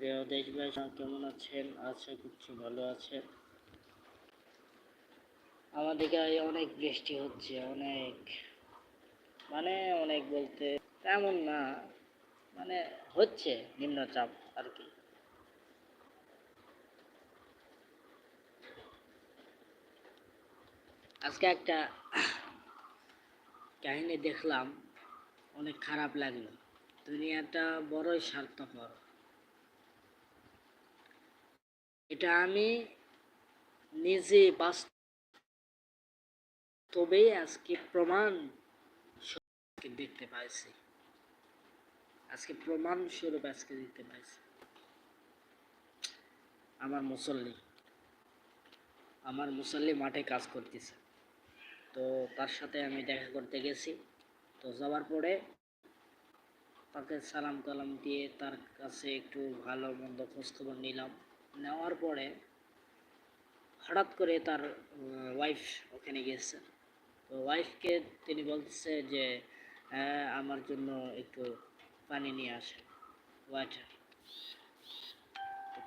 প্রিয় দেশবাসী কেমন আছেন? আশা করছি ভালো আছেন। আমাদেরকে অনেক বৃষ্টি হচ্ছে, অনেক মানে অনেক বলতে তেমন না মানে হচ্ছে নিম্নচাপ আর কি। আজকে একটা কাহিনী দেখলাম, অনেক খারাপ লাগল। দুনিয়াটা বড়ই স্বার্থপর। এটা আমি নিজে বাস্তবে আজকে প্রমাণ দেখতে পাইছি। আজকে প্রমাণ স্বরূপ আজকে দেখতে পাইছি। আমার মুসল্লি আমার মুসল্লি মাঠে কাজ করতেছে। তো তার সাথে আমি দেখা করতে গেছি। তো যাওয়ার পরে তাকে সালাম কালাম দিয়ে তার কাছে একটু ভালো মন্দ খোঁজখবর নিলাম। নেওয়ার পরে হঠাৎ করে তার ওয়াইফ ওখানে গেছে তো ওয়াইফকে তিনি বলতেছে যে "হ্যাঁ, আমার জন্য একটু পানি নিয়ে আসেন ওয়াটার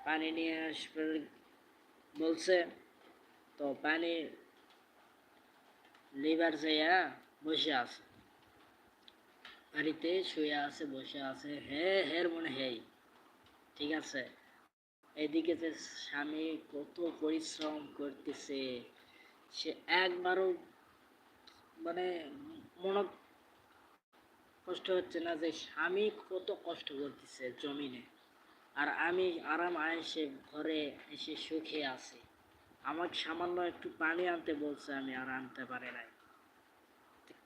পানি নিয়ে আসবে বলছে তো পানি লিভার যাইয়া বসে আছে। বাড়িতে শুয়ে আছে বসে আছে হে হের মনে হেই ঠিক আছে? এদিকে যে স্বামী কত পরিশ্রম করতেছে, সে একবারও মানে মন কষ্ট হচ্ছে না যে স্বামী কত কষ্ট করতেছে জমিনে। আর আমি আরাম এসে ঘরে এসে সুখে আছি। আমাকে সামান্য একটু পানি আনতে বলছে, আমি আর আনতে পারি নাই।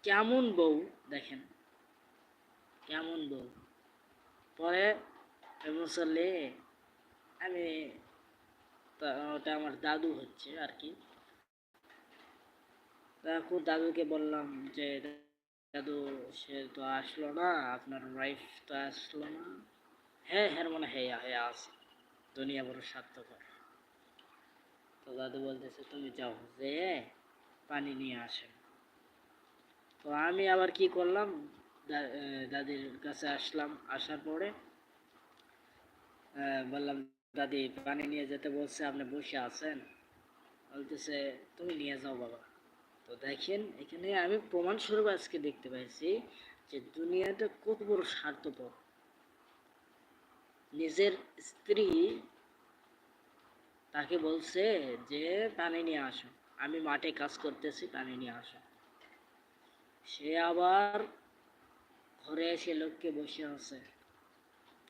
কেমন বউ দেখেন, কেমন বউ? পরে মুসল্লি আমি ওটা আমার দাদু হচ্ছে আর কি। তখন দাদুকে বললাম যে, দাদু, সে তো আসলো না, আপনার ওয়াইফ তো আসলো না। হ্যাঁ হ্যাঁ মনে হ্যাঁ হ্যাঁ আছে। দুনিয়া বড় স্বার্থকর তো দাদু বলতেছে, তুমি যাও, যে পানি নিয়ে আসেন তো আমি আবার কি করলাম দাদির কাছে আসলাম। আসার পরে বললাম দাদি পানি নিয়ে যেতে বলছে, আপনি বসে আছেন। বলতেছে, তুমি নিয়ে যাও বাবা। তো দেখেন, এখানে আমি প্রমাণস্বরূপ আজকে দেখতে পাইছি যে দুনিয়াটা কত বড় স্বার্থপর। নিজের স্ত্রী তাকে বলছে যে, পানি নিয়ে আসো। আমি মাঠে কাজ করতেছি, পানি নিয়ে আসো। সে আবার ঘরে এসে লোককে বসে আছে।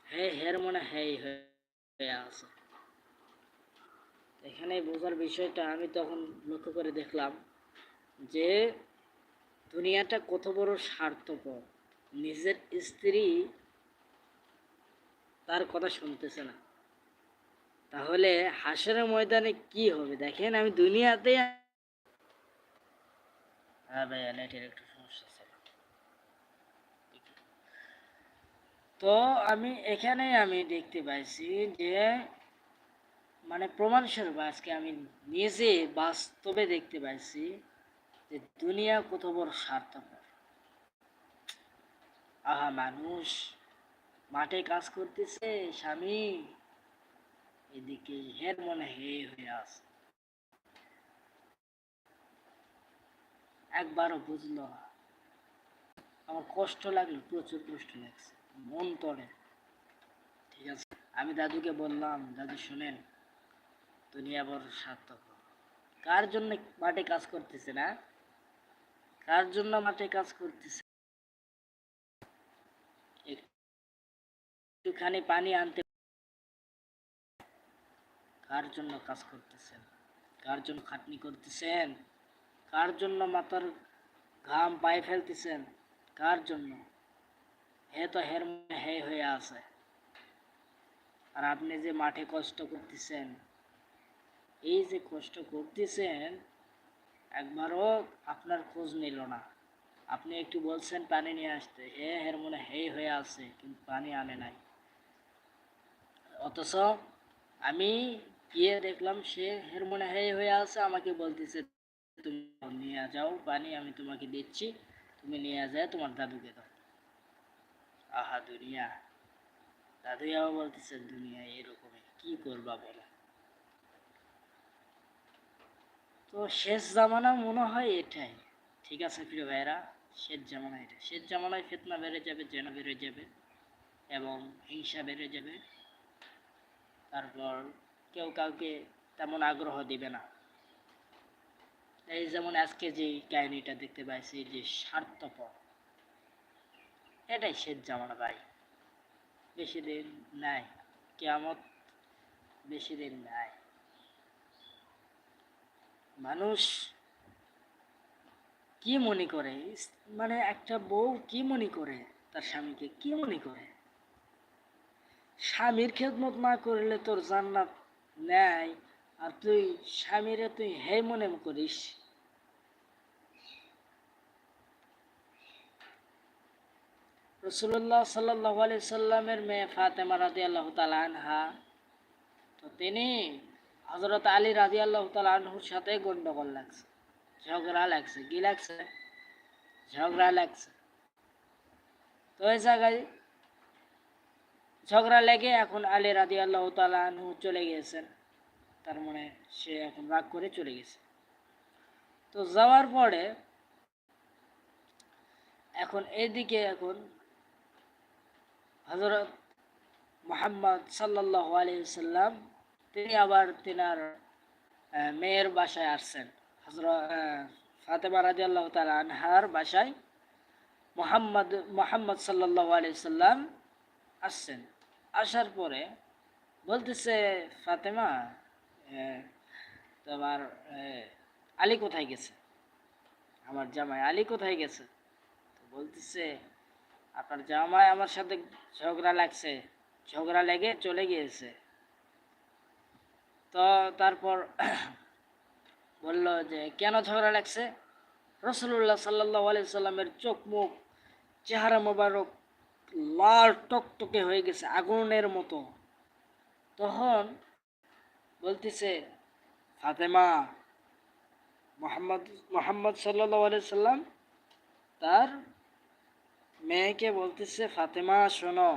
হ্যাঁ হের মনে হ্যাঁ হয়ে আছে। এখানে বোঝার বিষয়টা আমি তখন লক্ষ্য করে দেখলাম যে দুনিয়াটা কত বড় স্বার্থপর। নিজের স্ত্রী তার কথা শুনতেছে না। তাহলে হাসের ময়দানে কি হবে? দেখেন আমি দুনিয়াতে হ্যাঁ ভাইয়া তো আমি এখানে আমি দেখতে পাইছি যে মানে প্রমাণস্বরূপ আজকে আমি নিজে বাস্তবে দেখতে পাইছি যে দুনিয়া কত বড় স্বার্থপর। আহা মানুষ, মাঠে কাজ করতেছে, স্বামী, এদিকে হের মনে হে হয়ে আছে। একবারও বুঝলো আমার কষ্ট লাগল, প্রচুর কষ্ট লাগছে। মন তরে ঠিক আছে? আমি দাদুকে বললাম, দাদু, শোনেন, দুনিয়া বড় স্বার্থপর কার জন্য মাঠে কাজ করতেছে না কার জন্য মাঠে কাজ করতেছে একটুখানি পানি আনতে কার জন্য কাজ করতেছেন? কার জন্য খাটনি করতেছেন? কার জন্য মাথার ঘাম পায়ে ফেলতেছেন? কার জন্য? হে তো হের হে হয়ে আছে। আর আপনি যে মাঠে কষ্ট করতেছেন, এই যে কষ্ট করতেছেন, একবারও আপনার খোঁজ নিল না। আপনি একটু বলছেন পানি নিয়ে আসতে হে হের মনে হে হয়ে আছে, কিন্তু পানি আনে নাই। অথচ আমি গিয়ে দেখলাম সে হের মনে হে হয়ে আছে, আমাকে বলতেছে, তুমি নিয়ে যাও পানি, আমি তোমাকে দিচ্ছি, তুমি নিয়ে যায় তোমার দাদুকে দাও। আহা দুনিয়া। দাদুই আবার বলতেছে দুনিয়া এরকমই। কি করবা বলো? তো শেষ জামানা মনে হয় এটাই। ঠিক আছে প্রিয় ভাইরা শেষ জামানা এটা। শেষ জামানায় ফেতনা বেড়ে যাবে, জেনা বেড়ে যাবে এবং হিংসা বেড়ে যাবে। তারপর কেউ কাউকে তেমন আগ্রহ দিবে না। এই যেমন আজকে যে কাহিনীটা দেখতে পাইছি যে স্বার্থপর। এটাই শেষ জামানা ভাই। বেশি দিন নাই, কেয়ামত বেশি দিন নাই। মানুষ কি মনে করে? মানে একটা বউ কি মনে করে? তার স্বামীকে কি মনে করে? স্বামীর খেদমত না করলে তোর জান্নাত নেয় আর তুই স্বামীরে তুই হে মনে করিস? রসুল্লাহ সাল্লাহ আলি সাল্লামের মেয়ে ফাতেমা রাজি আল্লাহ আনহা, তো তিনি হজরত আলী রাজি আল্লাহ আনহুর সাথে গন্ডগোল লাগছে, ঝগড়া লাগছে, কি লাগছে? ঝগড়া লাগছে। তো এই জায়গায় ঝগড়া লেগে এখন আলী রাজি আল্লাহ আনহু চলে গিয়েছেন, তার মানে সে এখন রাগ করে চলে গেছে। তো যাওয়ার পরে এখন এইদিকে এখন হজরত মোহাম্মদ সাল্লাহ আলিয়াল্লাম তিনি আবার তিনার মেয়ের বাসায় আসছেন। হজরত ফাতেমা রাজি আল্লাহ তালা আনহার বাসায় মোহাম্মদ মোহাম্মদ সাল্লাহ আলিয়াল্লাম আসছেন। আসার পরে বলতেছে, ফাতেমা তোমার আলী কোথায় গেছে? আমার জামাই আলী কোথায় গেছে? বলতেছে আপনার জামাই আমার সাথে ঝগড়া লাগছে, ঝগড়া লেগে চলে গিয়েছে। তো তারপর বলল যে, কেন ঝগড়া লাগছে? রসুল্লাহ সাল্লাহ সাল্লামের চোখ, মুখ, চেহারা মোবারক লাল টকটকে হয়ে গেছে, আগুনের মতো। তখন বলতেছে, ফাতেমা, মোহাম্মদ মোহাম্মদ সাল্লাহ সাল্লাম তার মেয়েকে বলতেছে, ফাতেমা, শোনো,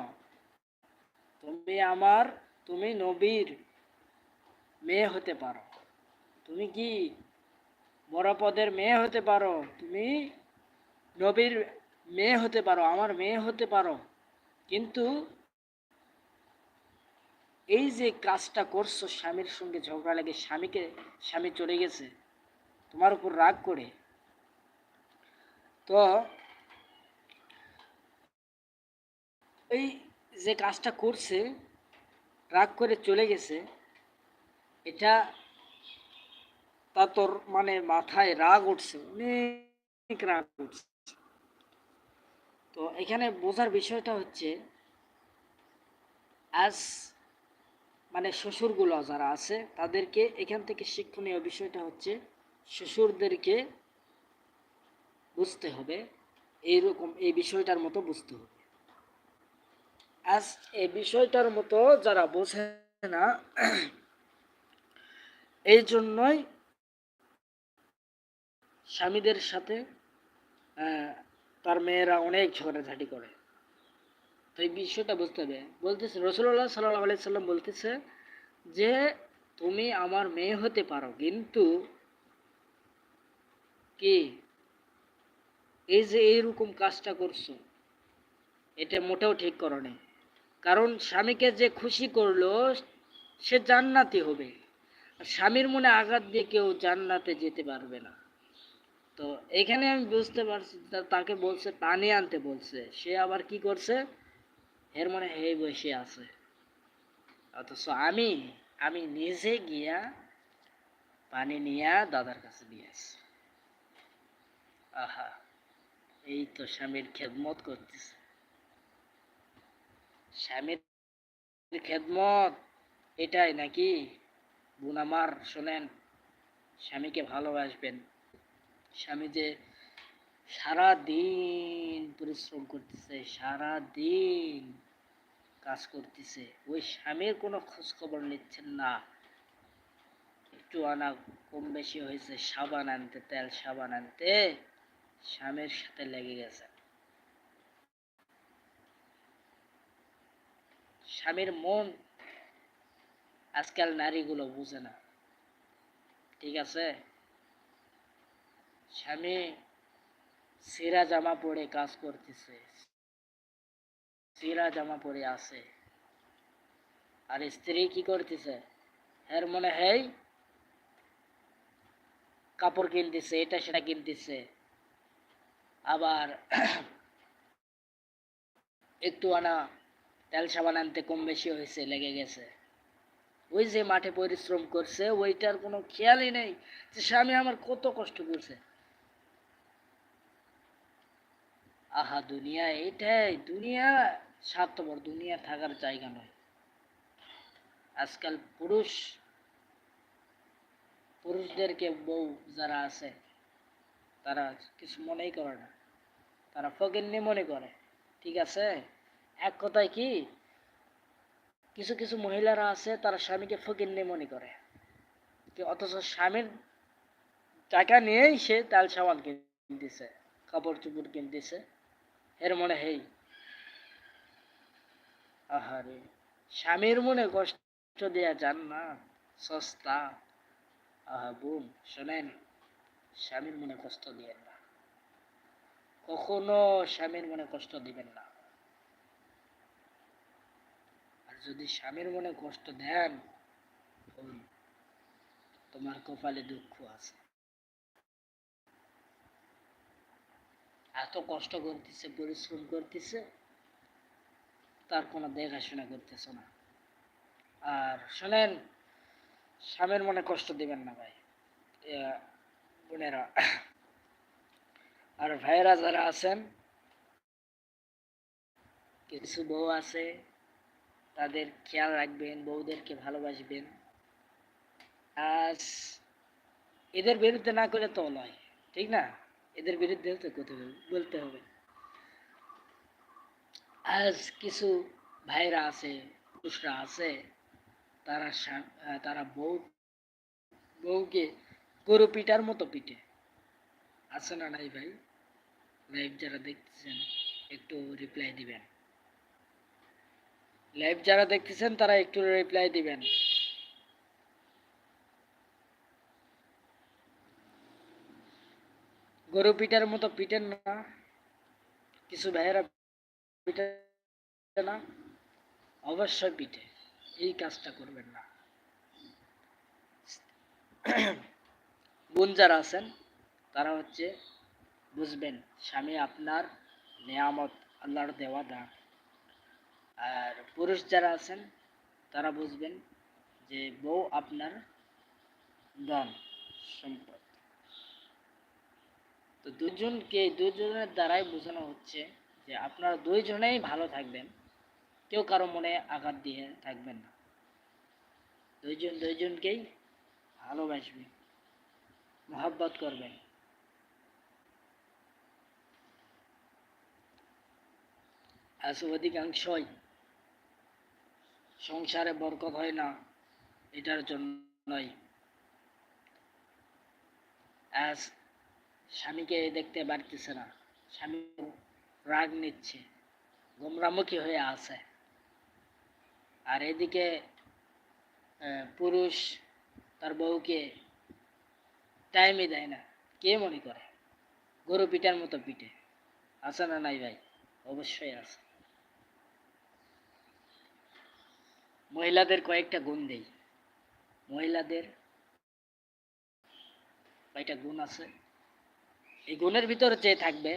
তুমি আমার, তুমি নবীর মেয়ে হতে পারো। তুমি কি বড় পদের মেয়ে হতে পারো? তুমি নবীর মেয়ে হতে পারো, আমার মেয়ে হতে পারো। কিন্তু এই যে কাজটা করছ, স্বামীর সঙ্গে ঝগড়া লেগে স্বামীকে, স্বামী চলে গেছে, তোমার উপর রাগ করে, তো এই যে কাজটা করছে, রাগ করে চলে গেছে, এটা তা তোর মানে মাথায় রাগ উঠছে, অনেক রাগ উঠছে। তো এখানে বোঝার বিষয়টা হচ্ছে আজ মানে শ্বশুরগুলো যারা আছে, তাদেরকে এখান থেকে শিক্ষণীয় বিষয়টা হচ্ছে, শ্বশুরদেরকে বুঝতে হবে, এইরকম এই বিষয়টার মতো বুঝতে হবে। আজ এই বিষয়টার মতো যারা বোঝে না, এই জন্যই স্বামীদের সাথে তার মেয়েরা অনেক ঝগড়াঝাটি করে। তো এই বিষয়টা বুঝতে হবে। বলতেছে রসুল্লাহ সাল্লাহ আলাই সাল্লাম বলতেছে যে, তুমি আমার মেয়ে হতে পারো, কিন্তু কি? এই যে এইরকম কাজটা করছ, এটা মোটেও ঠিক করো কারণ স্বামীকে যে খুশি করল, সে জান্নাতি হবে। স্বামীর মনে আঘাত দিয়ে কেউ জান্নাতে যেতে পারবে না। তো এখানে আমি বুঝতে পারছি তাকে বলছে, পানি আনতে বলছে। সে আবার কি করছে? এর মনে হে বসে আছে। অথচ আমি আমি নিজে গিয়া পানি নিয়ে দাদার কাছে দিয়ে আসি আহা, এই তো স্বামীর খেদমত করতেছে। স্বামীর খেদমত, এটাই নাকি? বোন আমার, শোনেন, স্বামীকে ভালোবাসবেন। স্বামী যে সারা দিন পরিশ্রম করতেছে সারা দিন কাজ করতেছে, ওই স্বামীর কোনো খোঁজ খবর নিচ্ছেন না। একটু আনা কম বেশি হয়েছে, সাবান আনতে, তেল সাবান আনতে স্বামীর সাথে লেগে গেছে স্বামীর মন আজকাল নারীগুলো বুঝে না। ঠিক আছে? স্বামী সিরা জামা পরে কাজ করতেছে। সিরা জামা পরে আছে। আর স্ত্রী কি করতেছে? এর মনে হয় কাপড় কিনতেছে, এটা সেটা কিনতেছে। আবার একটু আনা তেল সাবান আনতে কম বেশি হয়েছে, লেগে গেছে। ওই যে মাঠে পরিশ্রম করছে, ওইটার কোনো খেয়ালই নেই যে স্বামী আমার কত কষ্ট করছে। আহা, দুনিয়া এইটাই দুনিয়া স্বার্থপর, দুনিয়া থাকার জায়গা নয়। আজকাল পুরুষ, পুরুষদেরকে বউ যারা আছে, তারা কিছু মনেই করে না। তারা ফকিন্নি মনে করে, ঠিক আছে? এক কথায় কি? কিছু কিছু মহিলারা আছে, তারা স্বামীকে ফকিন্নি মনে করে। অথচ স্বামীর টাকা নিয়েই সে তেল সাবান কিনতেছে কাপড় চোপড় কিনতেছে। এর মনে হেই। আহারে, স্বামীর মনে কষ্ট দেয়া যান না, সস্তা। আহা, বোন, শোনেন, স্বামীর মনে কষ্ট দিয়েন না। কখনো স্বামীর মনে কষ্ট দিবেন না আর যদি স্বামীর মনে কষ্ট দেন তোমার কপালে দুঃখ আছে। এত কষ্ট করতেছে, পরিশ্রম করতেছে, তার কোনো দেখাশোনা করতেছে না। আর শোনেন, স্বামীর মনে কষ্ট দিবেন না ভাই। বোনেরা, আর ভাইয়েরা যারা আছেন, কিছু বউ আছে তাদের খেয়াল রাখবেন, বউদেরকে ভালোবাসবেন। আজ এদের বিরুদ্ধে না করে তো নয়, ঠিক না? এদের বিরুদ্ধে তো কথা বলতে হবে। আজ কিছু ভাইরা আছে, পুরুষরা আছে, তারা তারা বউ, বউকে গরু পিটার মতো পিটে। আছে না নাই ভাই? লাইভ যারা দেখতেছেন, একটু রিপ্লাই দিবেন। লাইভ যারা দেখতেছেন, তারা একটু রিপ্লাই দিবেন। গরু পিটার মতো পিটেন না। কিছু ভাইয়েরা পিটে না। অবশ্যই পিঠে। এই কাজটা করবেন না। বোন যারা আছেন, তারা হচ্ছে বুঝবেন, স্বামী আপনার নিয়ামত, আল্লাহর দেওয়া দান। আর পুরুষ যারা আছেন, তারা বুঝবেন যে বউ আপনার ধন সম্পদ। তো দুজনকে, দুজনের দ্বারাই বোঝানো হচ্ছে যে আপনারা দুইজনেই ভালো থাকবেন, কেউ কারও মনে আঘাত দিয়ে থাকবেন না। দুইজন দুইজনকেই ভালোবাসবেন, মহাব্বত করবেন। আজ অধিকাংশই সংসারে বরকত হয় না, এটার জন্যই। আজ স্বামীকে দেখতে পারতেছে না, স্বামী রাগ নিচ্ছে, গোমরামুখী হয়ে আছে। আর এদিকে পুরুষ তার বউকে টাইমই দেয় না, কে মনে করে? গরু পিটার মতো পিটে আছে না নাই ভাই? অবশ্যই আছে। মহিলাদের কয়েকটা গুণ দেই। মহিলাদের কয়েকটা গুণ আছে। এই গুণের ভিতর যে থাকবে,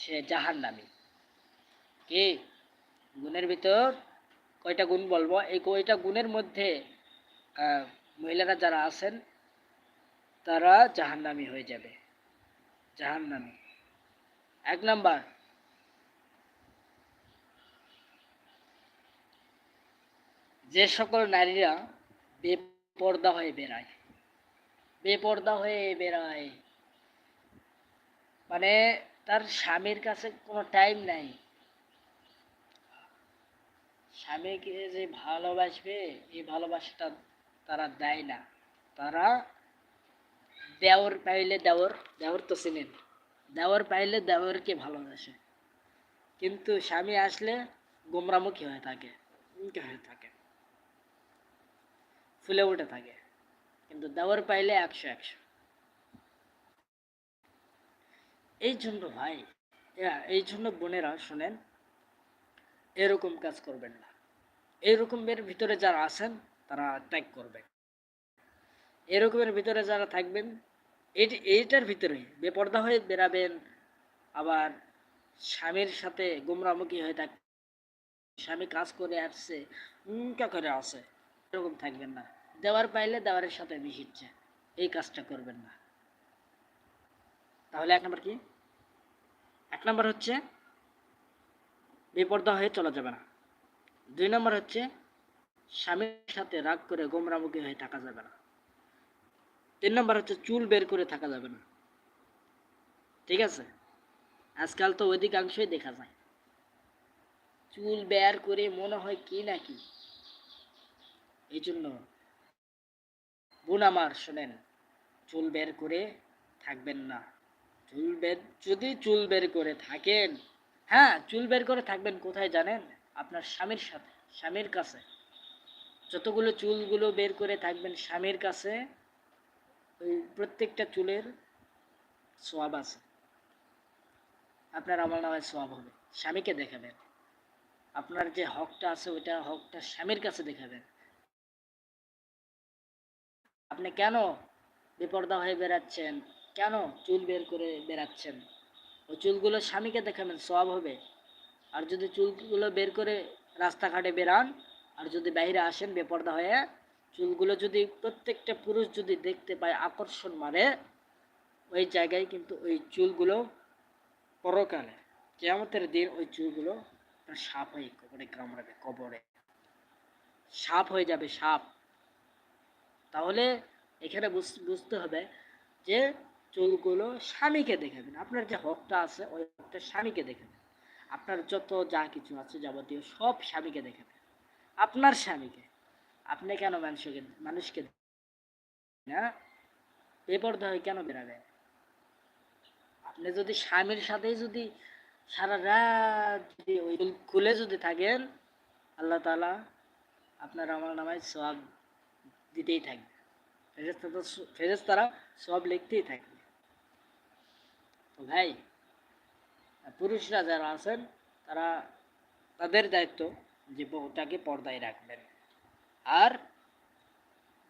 সে জাহান নামি কি? গুণের ভিতর কয়টা গুণ বলব? এই কয়টা গুণের মধ্যে মহিলারা যারা আছেন, তারা জাহান্নামি হয়ে যাবে। জাহান্নামি। এক নাম্বার যে সকল নারীরা বেপর্দা হয়ে বেড়ায়, বেপর্দা হয়ে বেড়ায়। মানে তার স্বামীর কাছে কোনো টাইম নাই। স্বামীকে যে ভালোবাসবে, এই ভালোবাসাটা তারা দেয় না। তারা দেওর পাইলে দেওর দেওর তো চিনেন। দেওর পাইলে দেওরকে ভালোবাসে। কিন্তু স্বামী আসলে গোমরামুখী হয়ে থাকে হয়ে থাকে। ফুলে উঠে থাকে। কিন্তু দেওয়ার পাইলে একশো একশো। এই জন্য ভাই এই জন্য বোনেরা শোনেন, এরকম কাজ করবেন না। এরকমের ভিতরে যারা আছেন, তারা ত্যাগ করবেন। এরকমের ভিতরে যারা থাকবেন, এটি, এইটার ভিতরে বেপর্দা হয়ে বেরাবেন আবার স্বামীর সাথে গুমরামুখী হয়ে থাক, স্বামী কাজ করে আসছে উনকা করে আসে এরকম থাকবেন না। দেওয়ার পাইলে দেওয়ারের সাথে মিশিচ্ছে। এই কাজটা করবেন না। তাহলে এক নম্বর কি? এক নম্বর হচ্ছে বেপর্দা হয়ে চলা যাবে না। দুই নম্বর হচ্ছে, স্বামীর সাথে রাগ করে গোমরামুখী হয়ে থাকা যাবে না। তিন নম্বর হচ্ছে, চুল বের করে থাকা যাবে না। ঠিক আছে? আজকাল তো অধিকাংশই দেখা যায়। চুল বের করে মনে হয় কি নাকি এই জন্য বোন আমার শোনেন, চুল বের করে থাকবেন না। চুল বের, যদি চুল বের করে থাকেন হ্যাঁ চুল বের করে থাকবেন কোথায় জানেন? আপনার স্বামীর সাথে, স্বামীর কাছে। যতগুলো চুলগুলো বের করে থাকবেন স্বামীর কাছে, ওই প্রত্যেকটা চুলের সোয়াব আছে। আপনার আমার নামে সোয়াব হবে। স্বামীকে দেখাবেন। আপনার যে হকটা আছে, ওইটা হকটা স্বামীর কাছে দেখাবেন। আপনি কেন বেপর্দা হয়ে বেরাচ্ছেন কেন চুল বের করে বেরাচ্ছেন ওই চুলগুলো স্বামীকে দেখাবেন সব হবে। আর যদি চুলগুলো বের করে রাস্তাঘাটে বেরান আর যদি বাইরে আসেন বেপর্দা হয়ে, চুলগুলো যদি প্রত্যেকটা পুরুষ যদি দেখতে পায়, আকর্ষণ মারে, ওই জায়গায় কিন্তু ওই চুলগুলো পরকালে, কেয়ামতের দিন ওই চুলগুলো সাপ হয়ে কবরে কামড়াবে, কবরে। সাপ হয়ে যাবে সাপ। তাহলে এখানে বুঝতে হবে যে চুলগুলো স্বামীকে দেখাবেন। আপনার যে হকটা আছে, ওই হকটা স্বামীকে দেখাবেন। আপনার যত যা কিছু আছে যাবতীয় সব স্বামীকে দেখাবেন। আপনার স্বামীকে। আপনি কেন মানুষকে মানুষকে না, বেপর্দা হয়ে কেন বেরাবেন আপনি যদি স্বামীর সাথেই যদি সারা রাত যদি ওই খুলে যদি থাকেন, আল্লাহ তাআলা আপনার আমার নামায় সব দিতেই থাকবে ফেরেস্তা ফেরেস্তারা সব লিখতেই থাকবে তো ভাই পুরুষরা যারা আছেন, তারা তাদের দায়িত্ব যে বউটাকে পর্দায় রাখবেন। আর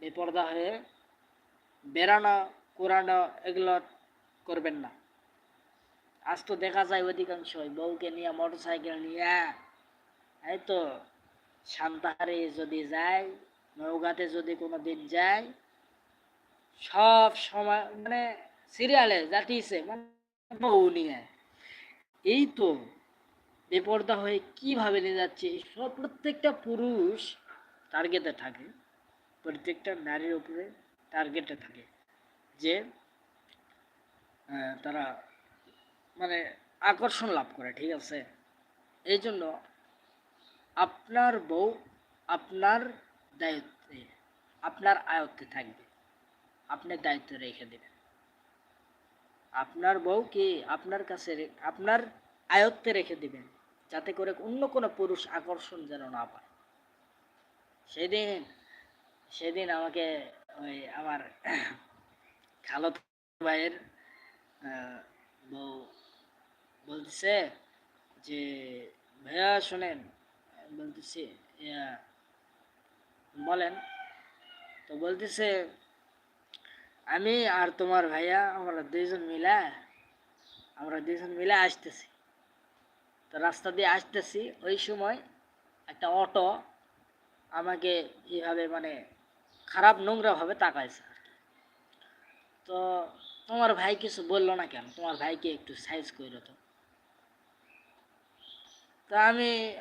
বেপর্দা হয়ে বেড়ানো কোরানো এগুলো করবেন না। আজ তো দেখা যায় অধিকাংশই বউকে নিয়ে মোটর সাইকেল নিয়ে, এই তো সান্তাহারে যদি যায় নৌকাতে যদি কোনো দিন যায়, সব সময় মানে সিরিয়ালে জাতিছে মানে বউ নিয়ে এই তো বেপর্দা হয়ে কীভাবে নিয়ে যাচ্ছে? সব প্রত্যেকটা পুরুষ টার্গেটে থাকে। প্রত্যেকটা নারীর উপরে টার্গেটে থাকে। যে তারা মানে আকর্ষণ লাভ করে, ঠিক আছে? এই জন্য আপনার বউ, আপনার দায়িত্বে আপনার আয়ত্তে থাকবে। আপনি দায়িত্ব রেখে দেবেন। আপনার বউকে আপনার কাছে আপনার আয়ত্তে রেখে দিবেন যাতে করে অন্য কোনো পুরুষ আকর্ষণ যেন না পায়। সেদিন সেদিন আমাকে ওই আমার খালত ভাইয়ের বউ বলতেছে যে ভাইয়া শোনেন। বলতেছি ইয়া, বলেন, তো বলতেছে, আমি আর তোমার ভাইয়া, আমরা দুইজন মিলা, আমরা দুইজন মিলে আসতেছি। তো রাস্তা দিয়ে আসতেছি, ওই সময় একটা অটো আমাকে এইভাবে মানে খারাপ নোংরাভাবে তাকাইছে। তো তোমার ভাই কিছু বলল না কেন? তোমার ভাইকে একটু সাইজ করে তো। তো আমি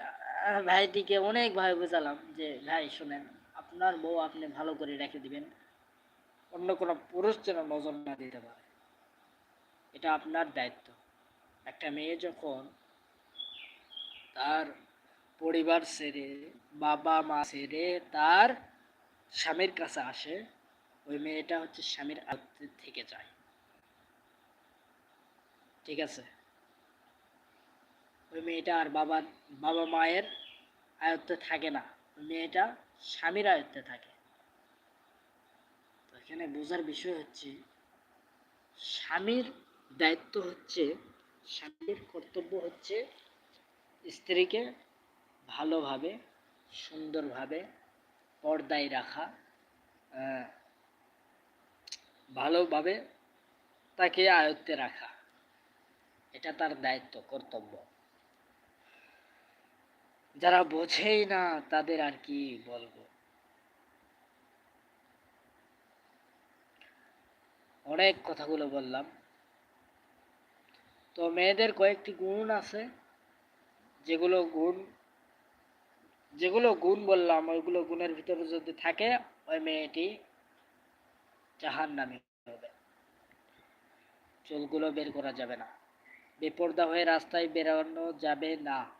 ভাইটিকে অনেকভাবে বোঝালাম যে, ভাই, শোনেন আপনার বউ আপনি ভালো করে রেখে দিবেন, অন্য কোনো পুরুষ যেন নজর না দিতে পারে। এটা আপনার দায়িত্ব। একটা মেয়ে যখন তার পরিবার ছেড়ে, বাবা মা ছেড়ে তার স্বামীর কাছে আসে, ওই মেয়েটা হচ্ছে স্বামীর আয়ত্তে থেকে যায়। ঠিক আছে? ওই মেয়েটা আর বাবা বাবা মায়ের আয়ত্তে থাকে না। মেয়েটা স্বামীর আয়ত্তে থাকে। এখানে বোঝার বিষয় হচ্ছে, স্বামীর দায়িত্ব হচ্ছে, স্বামীর কর্তব্য হচ্ছে স্ত্রীকে ভালোভাবে, সুন্দরভাবে পর্দায় রাখা ভালোভাবে তাকে আয়ত্তে রাখা। এটা তার দায়িত্ব, কর্তব্য। যারা বোঝেই না, তাদের আর কি বলব? অনেক কথাগুলো বললাম। তো মেয়েদের কয়েকটি গুণ আছে। যেগুলো গুণ যেগুলো গুণ বললাম, ওইগুলো গুণের ভিতরে যদি থাকে, ওই মেয়েটি জাহান নামে হবে। চুলগুলো বের করা যাবে না। বেপর্দা হয়ে রাস্তায় বেরোনো যাবে না।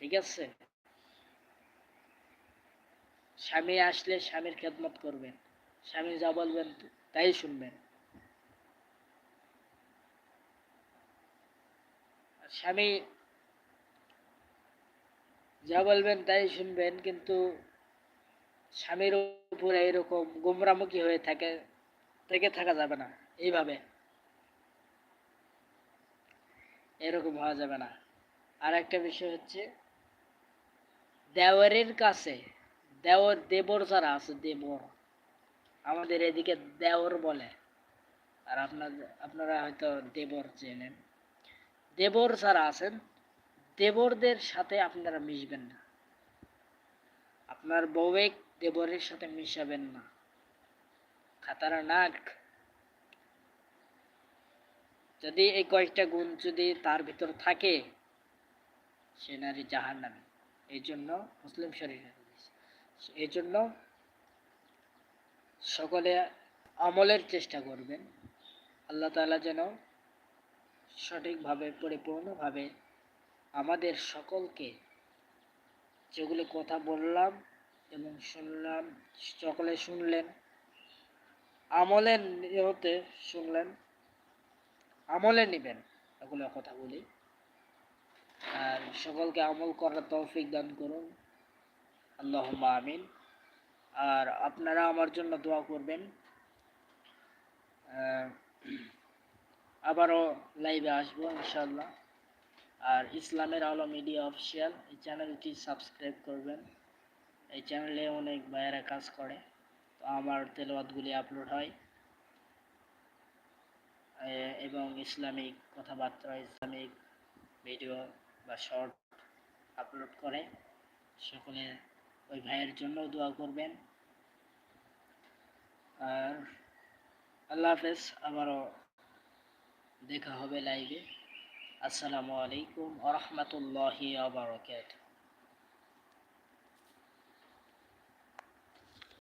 ঠিক আছে? স্বামী আসলে স্বামীর খেদমত করবেন। স্বামী যা বলবেন তাই শুনবেন। স্বামী যা বলবেন তাই শুনবেন, কিন্তু স্বামীর উপরে এরকম গোমরামুখী হয়ে থাকে, থেকে থাকা যাবে না, এইভাবে। এরকম হওয়া যাবে না। আর একটা বিষয় হচ্ছে দেওয়ারের কাছে দেওর দেবর যারা আছে, দেবর। আমাদের এদিকে দেওর বলে। আর আপনার, আপনারা হয়তো দেবর চেনেন। দেবর যারা আছেন, দেবরদের সাথে আপনারা মিশবেন না। আপনার বউয়েক দেবরের সাথে মিশাবেন না। খাতারা নাক। যদি এই কয়েকটা গুণ যদি তার ভিতর থাকে, সে নারী জাহান নামে এই জন্য মুসলিম শরীর এই জন্য সকলে আমলের চেষ্টা করবেন। আল্লাহ তাআলা যেন সঠিকভাবে, পরিপূর্ণভাবে আমাদের সকলকে যেগুলো কথা বললাম এবং শুনলাম, সকলে শুনলেন, আমলের নিয়তে শুনলেন, আমলে নেবেন এগুলো কথা বলি। আর সকলকে আমল করার তৌফিক দান করুন। আল্লাহ আমিন। আর আপনারা আমার জন্য দোয়া করবেন। আবারও লাইভে আসব ইনশাল্লাহ আর ইসলামের আলো মিডিয়া অফিসিয়াল, এই চ্যানেলটি সাবস্ক্রাইব করবেন। এই চ্যানেলে অনেক ভাইয়েরা কাজ করে, তো আমার তেলাওয়াতগুলি আপলোড হয়। এবং ইসলামিক কথাবার্তা, ইসলামিক ভিডিও বা শর্ট আপলোড করে, সকলে ওই ভাইয়ের জন্য দোয়া করবেন। আর আল্লাহ হাফেজ, আবারও দেখা হবে লাইভে আসসালামু আলাইকুম আ রহমতুল্লাহি আবরকাত